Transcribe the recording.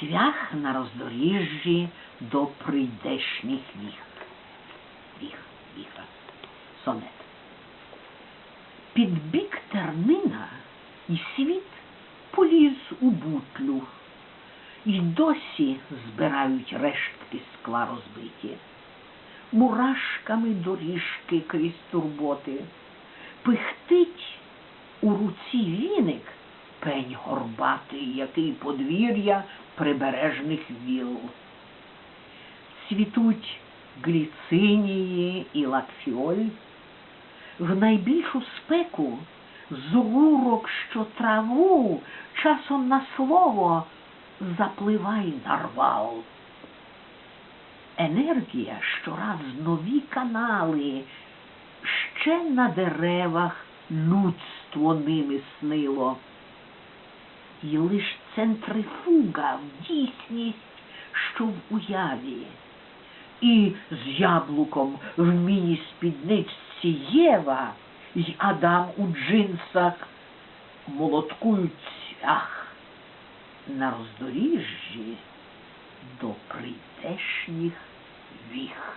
цвях на роздоріжжі до прийдешніх віх. Віх, віха, сонет. Під бік тернина і світ поліз у бутлю, і досі збирають рештки скла розбиті, мурашками доріжки крізь турботи, пихтить у руці пень горбатий, який подвір'я прибережних віл. Цвітуть гліцинії і лакфіоль, в найбільшу спеку з рурок, що траву часом на слово запливай нарвал. Енергія щораз нові канали, ще на деревах людство ними снило. І лиш центрифуга в дійсність, що в уяві. І з яблуком в міні-спідничці Єва й Адам у джинсах молоткують цвях на роздоріжжі до прийдешніх віх.